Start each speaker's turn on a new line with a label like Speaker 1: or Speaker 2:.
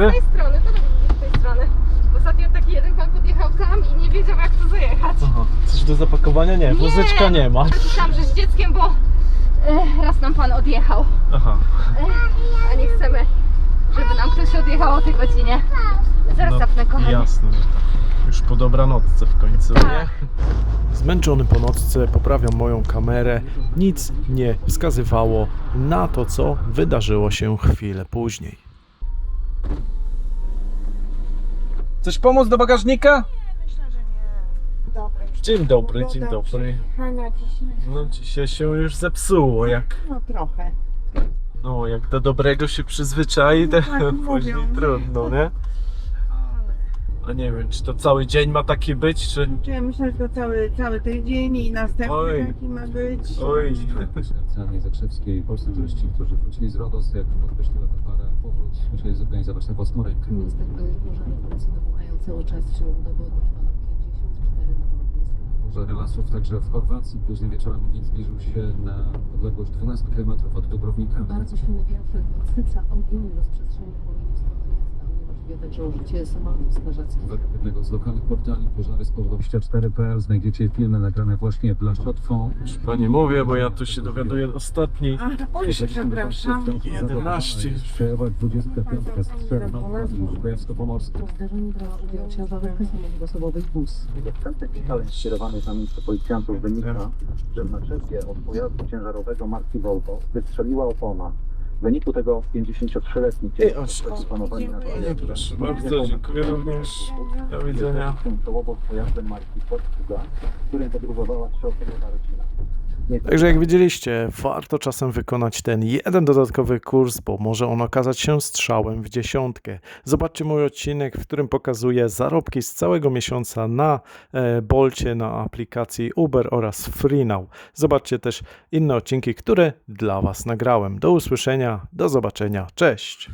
Speaker 1: dobry.
Speaker 2: Z tej strony, to dobrze, z tej strony. Ostatnio taki jeden pan podjechał tam i nie wiedział jak tu zajechać.
Speaker 1: Aha. Coś do zapakowania? Nie, wózeczka nie ma.
Speaker 2: Myślałam, że z dzieckiem, bo e, raz nam pan odjechał.
Speaker 1: Aha.
Speaker 2: E, a nie chcemy, żeby nam ktoś odjechał o tej godzinie. Zaraz zapnę, kochani.
Speaker 1: jasne, że tak. Już po dobranocce w końcu,
Speaker 2: Tak.
Speaker 1: nie? Zmęczony po nocce, poprawiam moją kamerę. Nic nie wskazywało na to, co wydarzyło się chwilę później. Coś pomóc do bagażnika?
Speaker 3: Dobry.
Speaker 1: Dzień dobry, dzień dobry.
Speaker 3: Hania dzisiaj.
Speaker 1: No dzisiaj się już zepsuło, jak,
Speaker 3: No trochę.
Speaker 1: no, jak do dobrego się przyzwyczai, to
Speaker 3: No tak
Speaker 1: później
Speaker 3: mówią.
Speaker 1: trudno, nie?
Speaker 3: Ale
Speaker 1: A nie wiem, czy to cały dzień ma taki być, czy...
Speaker 3: czy ja myślę, że to cały, cały tydzień i następny
Speaker 1: Oj.
Speaker 3: taki ma być.
Speaker 1: Oj,
Speaker 4: Specjalnej Zakrzewskiej polscy turyści, którzy wrócili z Rodos, jak podkreśliła ta para, powrót musieli zorganizować na własną rękę.
Speaker 5: Niestety pożary w Grecji dobuchają cały czas w ciągu doby odnotowano 54 nowe ogniska.
Speaker 4: Pożary lasów także w Chorwacji. Później wieczorem ogień zbliżył się na odległość 12 km od Dubrownika.
Speaker 5: Bardzo silny wiatr podsyca ogień rozprzestrzenia strażackich.
Speaker 4: Według jednego z lokalnych portali pożary z powodu 24.pl znajdziecie filmy nagrane właśnie La Chaux-de-Fonds.
Speaker 1: Pani mówię, bo ja tu się dowiaduję ostatniej.
Speaker 3: A, oj, przepraszam.
Speaker 1: 11.
Speaker 4: Przejęła 25 strzelna Kujawsko-Pomorskie.
Speaker 5: W zdarzeniu brała udział ciężarówka samochód osobowy bus.
Speaker 6: Wstępny pistolet skierowany na miejsce policjantów wynika, że w od pojazdu ciężarowego marki Volvo wystrzeliła opona. W wyniku tego 53-letni
Speaker 1: Ej,
Speaker 6: kierowca
Speaker 1: oś-
Speaker 6: zapanowali na
Speaker 1: Nie, proszę bardzo, dziękuję również. Do widzenia.
Speaker 6: Z pojazdem marki Portuga, w którym podróżowała trzyosobowa rodzina.
Speaker 1: Także jak widzieliście, warto czasem wykonać ten jeden dodatkowy kurs, bo może on okazać się strzałem w dziesiątkę. Zobaczcie mój odcinek, w którym pokazuję zarobki z całego miesiąca na e, Bolcie, na aplikacji Uber oraz FreeNow. Zobaczcie też inne odcinki, które dla Was nagrałem. Do usłyszenia, do zobaczenia, cześć!